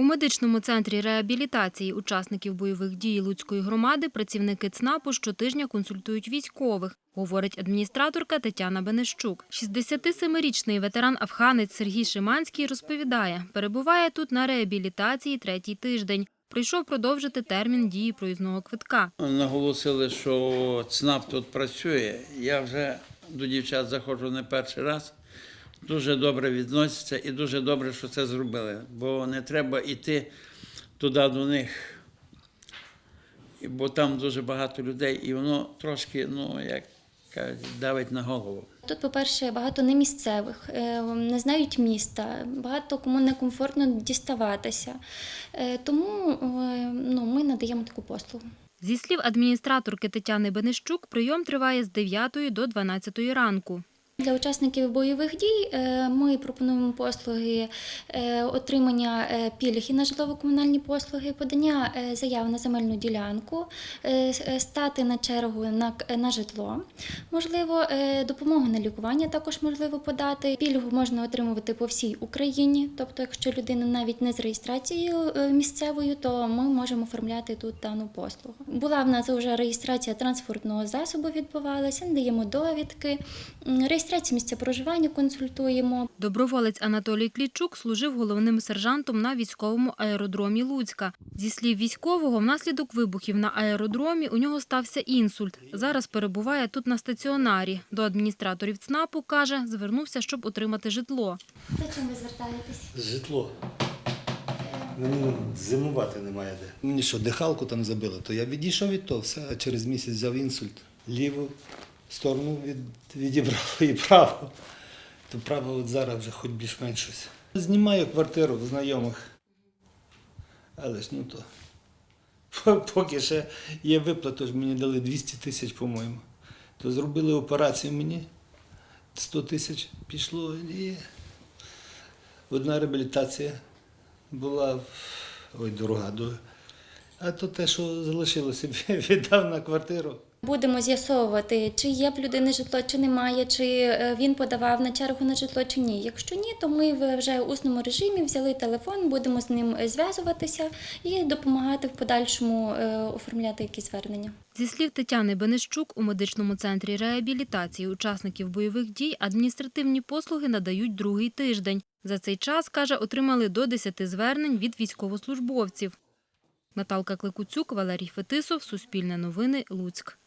У медичному центрі реабілітації учасників бойових дій Луцької громади працівники ЦНАПу щотижня консультують військових, говорить адміністраторка Тетяна Бенещук. 67-річний ветеран-афганець Сергій Шиманський розповідає, перебуває тут на реабілітації третій тиждень. Прийшов продовжити термін дії проїзного квитка. Наголосили, що ЦНАП тут працює. Я вже до дівчат заходжу не перший раз. Дуже добре відносяться і дуже добре, що це зробили. Бо не треба йти туди до них, бо там дуже багато людей, і воно трошки, ну, як кажуть, давить на голову. Тут, по-перше, багато немісцевих, е, не знають міста, багато кому некомфортно діставатися. Е, Тому е, ну, ми надаємо таку послугу. Зі слів адміністраторки Тетяни Бенещук, прийом триває з 9 до 12 ранку. Для учасників бойових дій е, ми пропонуємо послуги е, отримання е, пільг і на житлово-комунальні послуги, подання заяв на земельну ділянку, стати на чергу на, житло. Можливо, допомогу на лікування також можливо подати. Пільгу можна отримувати по всій Україні. Тобто, якщо людина навіть не з реєстрацією місцевою, то ми можемо оформляти тут дану послугу. Була в нас вже реєстрація транспортного засобу відбувалася, надаємо довідки. М, місця проживання консультуємо. Доброволець Анатолій Клічук служив головним сержантом на військовому аеродромі Луцька. Зі слів військового, внаслідок вибухів на аеродромі у нього стався інсульт. Зараз перебуває тут на стаціонарі. До адміністраторів ЦНАПу, каже, звернувся, щоб отримати житло. За чим ви звертаєтесь? Житло. Мені зимувати немає де. Мені що, дихалку там забили, то я відійшов від того, все, а через місяць взяв інсульт. Ліву сторону від, відібрав і праву. То право от зараз вже хоч більш-менш щось. Знімаю квартиру в знайомих. Але ж ну то. Поки ще є виплата, мені дали 200 тисяч, по-моєму. То зробили операцію мені. 100 тисяч пішло і одна реабілітація була ой, дорога. А то те, що залишилося, віддав на квартиру. Будемо з'ясовувати, чи є в людини житло, чи немає, чи е, він подавав на чергу на житло, чи ні. Якщо ні, то ми вже в усному режимі взяли телефон, будемо з ним е, зв'язуватися і допомагати в подальшому е, оформляти якісь звернення. Зі слів Тетяни Бенещук, у медичному центрі реабілітації учасників бойових дій адміністративні послуги надають другий тиждень. За цей час, каже, отримали до 10 звернень від військовослужбовців. Наталка Кликуцюк, Валерій Фетисов, Суспільне новини, Луцьк.